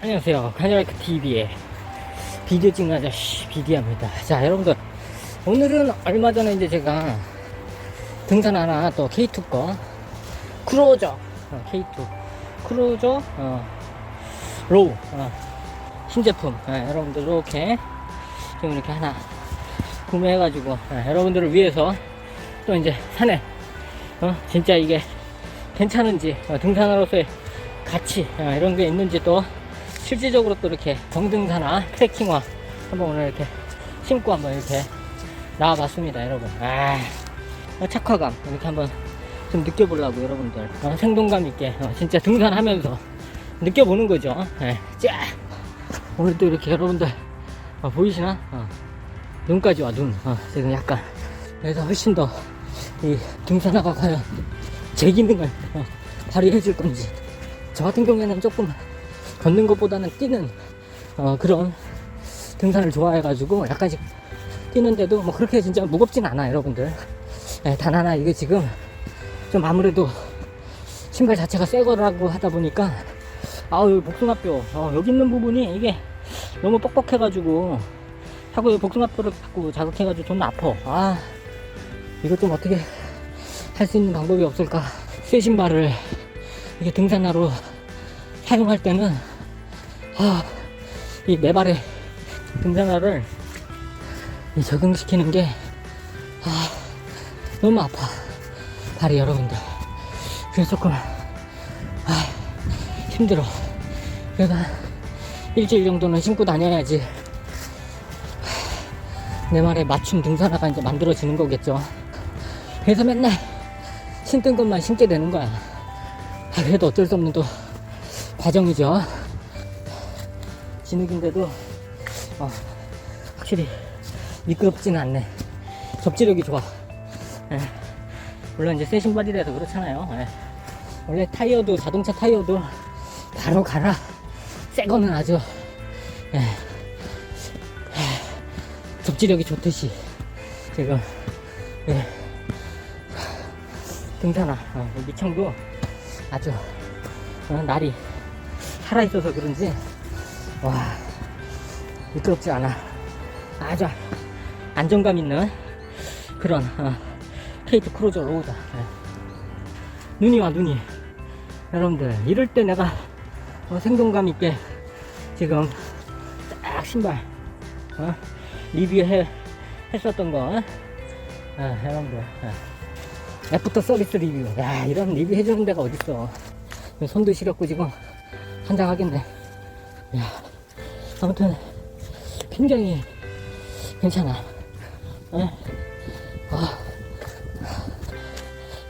안녕하세요. 카니발크 TV의 비디오 찍는 아저씨 비디오입니다. 자, 여러분들. 오늘은 얼마 전에 이제 제가 등산 하나 또 K2 거. 크루저. 어, K2 크루저 어, 로우 어, 신제품. 예, 여러분들 이렇게 지금 이렇게 하나 구매해가지고 예, 여러분들을 위해서 또 이제 산에 어, 진짜 이게 괜찮은지 어, 등산으로서의 가치 어, 이런 게 있는지 또 실질적으로 또 이렇게 정등산화 트레킹화 한번 오늘 이렇게 신고 한번 이렇게 나와봤습니다 여러분. 아 어, 착화감 이렇게 한번 좀 느껴보려고 여러분들. 어, 생동감 있게 어, 진짜 등산하면서 느껴보는 거죠. 예, 쫙 오늘 또 이렇게 여러분들 어, 보이시나? 어, 눈까지 와눈. 어, 지금 약간 그래서 훨씬 더 이 등산화가 과연 제 기능을 어, 발휘해 줄 건지. 저 같은 경우에는 조금 걷는 것보다는 뛰는 어, 그런 등산을 좋아해가지고 약간씩 뛰는데도 뭐 그렇게 진짜 무겁진 않아 여러분들. 예, 단 하나 이게 지금 좀 아무래도 신발 자체가 새 거라고 하다 보니까 아우 복숭아뼈. 어, 여기 있는 부분이 이게 너무 뻑뻑해가지고 이 복숭아뼈를 자꾸 자극해가지고 좀 아파. 아 이거 좀 어떻게 할 수 있는 방법이 없을까? 새 신발을 이게 등산화로 사용할 때는 아, 이 네발의 등산화를 이 적응시키는 게 아, 너무 아파. 발이 여러분들. 그래서 조금 아, 힘들어. 그래서 한 일주일 정도는 신고 다녀야지. 내 말에 맞춤 등산화가 이제 만들어지는 거겠죠. 그래서 맨날 신던 것만 신게 되는 거야. 아, 그래도 어쩔 수 없는 또 과정이죠. 진흙인데도 어, 확실히 미끄럽지는 않네. 접지력이 좋아. 예. 물론 이제 새 신발이라서 그렇잖아요. 예. 원래 타이어도 자동차 타이어도 바로 갈아. 새 거는 아주 예. 예. 접지력이 좋듯이 지금 예. 등산화 어, 미청도 아주 어, 날이 살아있어서 그런지 와 미끄럽지 않아. 아주 안정감 있는 그런 어, 케이트 크루저 로우다. 예. 눈이 와 눈이. 여러분들 이럴 때 내가 어, 생동감 있게 지금 딱 신발 어, 리뷰해 했었던 거 어, 여러분들 어. 애프터 서비스 리뷰. 야 이런 리뷰 해주는 데가 어딨어. 손도 시렵고 지금 한장 하겠네. 야 아무튼 굉장히 괜찮아 예. 아.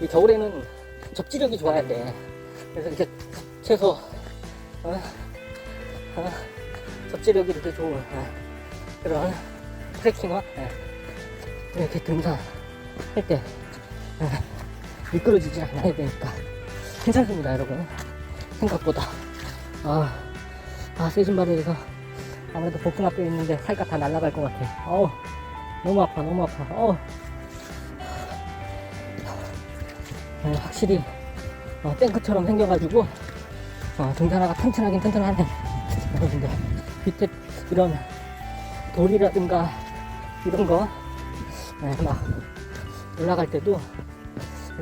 이 겨울에는 접지력이 좋아야 돼 그래서 이렇게 최소 어? 어? 접지력이 이렇게 좋은 어, 그런 트레킹화 예. 이렇게 등산 할때 예. 미끄러지지 않아야 되니까 괜찮습니다 여러분 생각보다 아, 아, 새 신발이라서 아무래도 복숭아뼈 있는데 살까 다 날아갈 것 같아. 어우, 너무 아파, 너무 아파. 어우. 어, 확실히, 어, 탱크처럼 생겨가지고, 어, 등산화가 튼튼하긴 튼튼하네. 여러분들, 밑에 이런 돌이라든가, 이런 거, 네, 막, 올라갈 때도,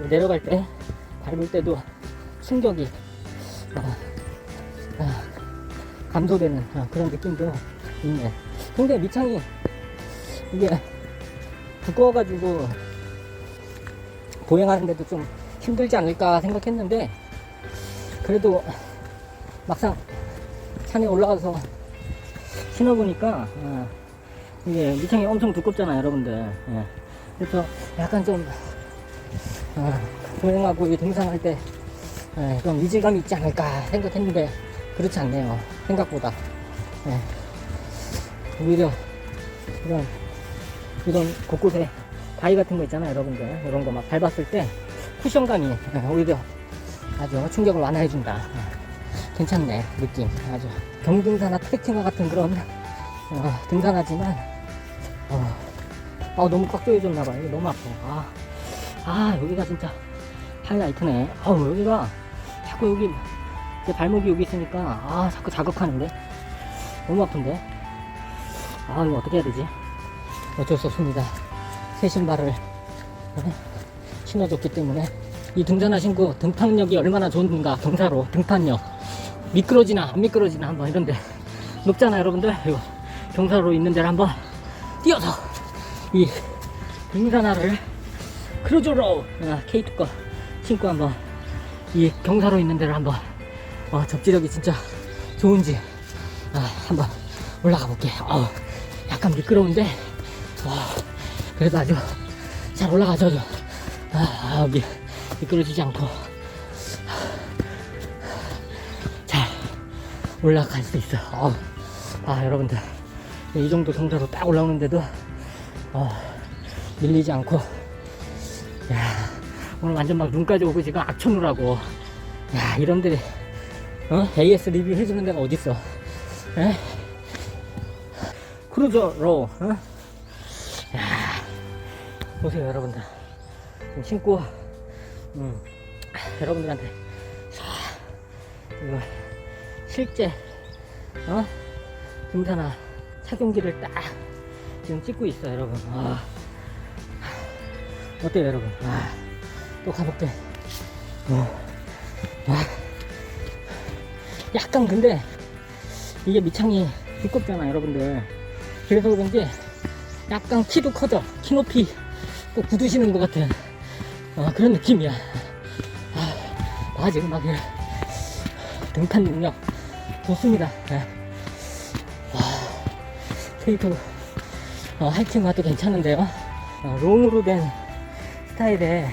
내려갈 때, 밟을 때도 충격이, 어, 아, 감소되는 아, 그런 느낌도 있네. 근데 밑창이 이게 두꺼워가지고 보행하는데도 좀 힘들지 않을까 생각했는데 그래도 막상 산에 올라가서 신어보니까 아, 이게 밑창이 엄청 두껍잖아요 여러분들 예. 그래서 약간 좀 아, 보행하고 이 등산할 때 예, 좀 위질감이 있지 않을까 생각했는데 그렇지 않네요. 생각보다. 예. 오히려 이런 이런 곳곳에 바위 같은 거 있잖아요, 여러분들. 이런 거 막 밟았을 때 쿠션감이 예, 오히려 아주 충격을 완화해준다. 예. 괜찮네, 느낌. 아주 경등산화 트레킹화 같은 그런 어, 등산하지만 어, 아, 너무 꽉 조여졌나봐요. 이거 너무 아파. 아, 아, 여기가 진짜 하이라이트네. 아우, 여기가 자꾸 여기 제 발목이 여기 있으니까 아 자꾸 자극하는데? 너무 아픈데? 아 이거 어떻게 해야 되지? 어쩔 수 없습니다. 새 신발을 어, 신어줬기 때문에. 이 등산화 신고 등판력이 얼마나 좋은가 경사로 등판력. 미끄러지나 안 미끄러지나 한번 이런데. 높잖아 여러분들? 이거 경사로 있는 데를 한번 뛰어서 이 등산화를 크루즈로 아, K2 거 신고 한번 이 경사로 있는 데를 한번 어, 접지력이 진짜 좋은지 아, 한번 올라가 볼게. 어, 약간 미끄러운데 와, 그래도 아주 잘 올라가죠. 저. 아, 아, 미, 미끄러지지 않고 잘 올라갈 수 있어. 어, 아 여러분들 이 정도 정도로 딱 올라오는데도 어, 밀리지 않고 야 오늘 완전 막 눈까지 오고 지금 악천후라고 야 이런들이 어? AS 리뷰 해주는 데가 어딨어 에? 크루저로 어? 야 보세요 여러분들 지금 신고 음, 여러분들한테 자, 이거 실제 어? 등산화 착용기를 딱 지금 찍고 있어 여러분 아. 어때요 여러분 아, 또 가볼게 어. 아. 약간 근데 이게 밑창이 두껍잖아 여러분들 그래서 그런지 약간 키도 커져 키 높이 꼭 굳으시는 것 같은 어, 그런 느낌이야 아, 아 지금 막 이래. 등판 능력 좋습니다 예. 와, 케이크 어, 하이킹 와도 괜찮은데요 어, 롱으로 된 스타일의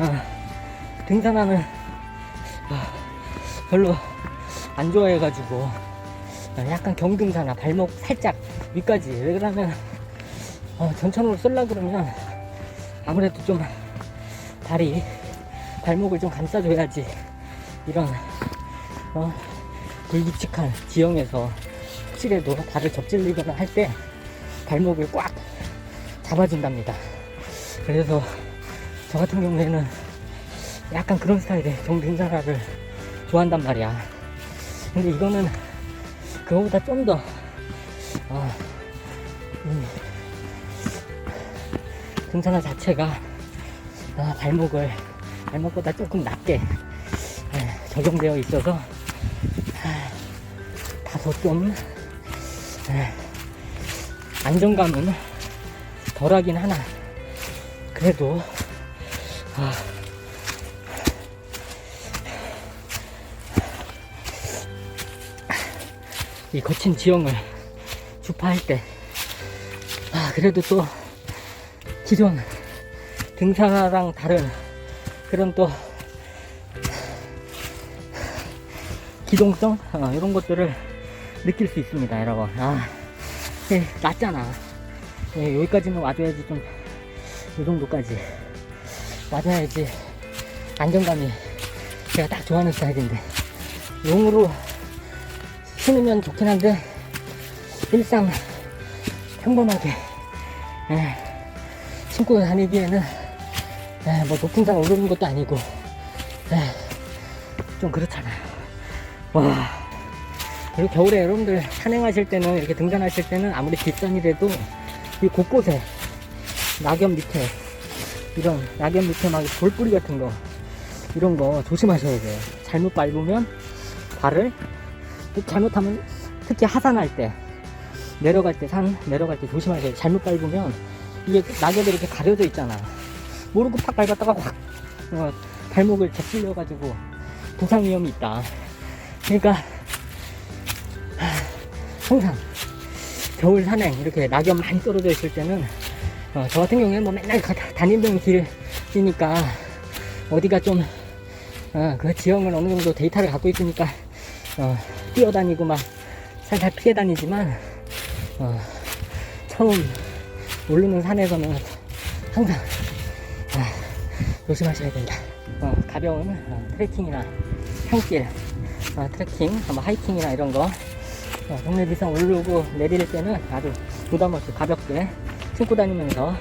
어, 등산화는 어, 별로 안 좋아해가지고 어, 약간 경등산화 발목 살짝 위까지 왜 그러면 어, 전천으로 쓸라 그러면 아무래도 좀 발이 발목을 좀 감싸줘야지 이런 어, 불규칙한 지형에서 혹시라도 발을 접질리거나 할 때 발목을 꽉 잡아준답니다. 그래서 저 같은 경우에는 약간 그런 스타일의 경등산화를 좋아한단 말이야. 근데 이거는 그거보다 좀 더, 어, 이 등산화 자체가 아, 발목을, 발목보다 조금 낮게 예, 적용되어 있어서 아, 다소 좀 예, 안정감은 덜하긴 하나. 그래도 아, 이 거친 지형을 주파할 때, 아, 그래도 또 기존 등산화랑 다른 그런 또 기동성 어, 이런 것들을 느낄 수 있습니다, 여러분. 아, 예, 낮잖아. 예, 여기까지는 와줘야지 좀 이 정도까지 와줘야지 안정감이 제가 딱 좋아하는 스타일인데 용으로 신으면 좋긴 한데 일상 평범하게 예, 신고 다니기에는 예, 뭐 높은 산 오르는 것도 아니고 예, 좀 그렇잖아요. 와. 그리고 겨울에 여러분들 산행하실 때는 이렇게 등산하실 때는 아무리 뒷산이라도 이 곳곳에 낙엽 밑에 이런 낙엽 밑에 막 돌뿌리 같은 거 이런 거 조심하셔야 돼요. 잘못 밟으면 발을 잘못하면 특히 하산할 때 내려갈 때 산 내려갈 때 조심하셔야 돼요. 잘못 밟으면 이게 낙엽이 이렇게 가려져 있잖아. 모르고 팍 밟았다가 확 어, 발목을 접질려 가지고 부상 위험이 있다. 그러니까 하, 항상 겨울 산행 이렇게 낙엽 많이 떨어져 있을 때는 어, 저 같은 경우에 뭐 맨날 가- 다니던 길이니까 어디가 좀 어, 그 지형을 어느 정도 데이터를 갖고 있으니까 어, 뛰어다니고 막 살살 피해 다니지만 어, 처음 오르는 산에서는 항상 아, 조심하셔야 된다. 어, 가벼운 어, 트레킹이나 산길, 어, 트레킹, 뭐 하이킹이나 이런 거 어, 동네 비상 오르고 내릴 때는 아주 부담 없이 가볍게 신고 다니면서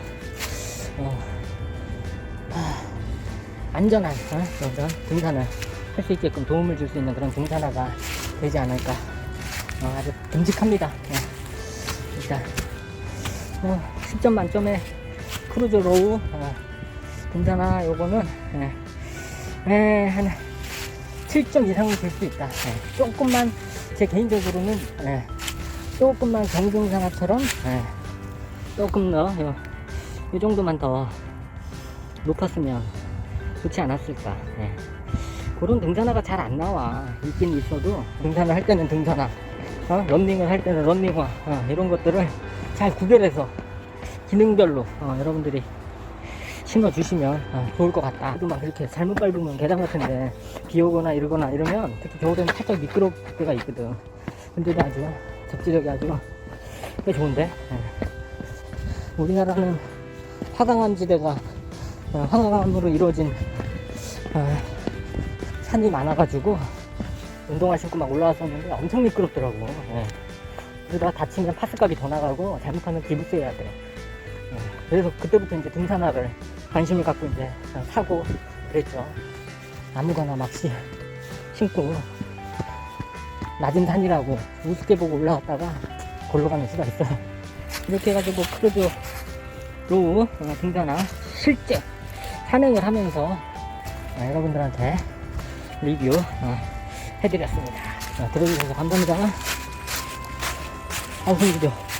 어, 아, 안전한 어, 그런 등산을 할 수 있게끔 도움을 줄 수 있는 그런 등산화가 되지 않을까. 어, 아주 듬직합니다. 예. 일단, 뭐, 10점 만점에 크루즈 로우, 어, 등산화 요거는, 예. 예, 한 7점 이상은 될 수 있다. 예. 조금만, 제 개인적으로는, 예. 조금만 경등산화처럼, 예. 조금 더, 요, 요 정도만 더 높았으면 좋지 않았을까. 예. 그런 등산화가 잘 안 나와. 있긴 있어도, 등산을 할 때는 등산화, 어? 런닝을 할 때는 런닝화, 어, 이런 것들을 잘 구별해서 기능별로, 어, 여러분들이 신어주시면 어, 좋을 것 같다. 또 막 이렇게 잘못 밟으면 계단 같은데 비 오거나 이러거나 이러면 특히 겨울에는 살짝 미끄러울 때가 있거든. 근데도 아주 접지력이 아주 꽤 좋은데. 예. 우리나라는 화강암 지대가 어, 화강암으로 이루어진 어, 산이 많아가지고 운동화 신고 막 올라왔었는데 엄청 미끄럽더라고. 예. 그러다가 다치면 파스값이 더 나가고 잘못하면 기부세 해야 돼. 예. 그래서 그때부터 이제 등산화를 관심을 갖고 이제 사고 그랬죠. 아무거나 막 시- 신고 낮은 산이라고 우습게 보고 올라갔다가 골로 가는 수가 있어요. 이렇게 해가지고 크루즈 로우 어, 등산화 실제 산행을 하면서 어, 여러분들한테 리뷰 어, 해드렸습니다. 어, 들어주셔서 감사합니다. 아우 힘들어.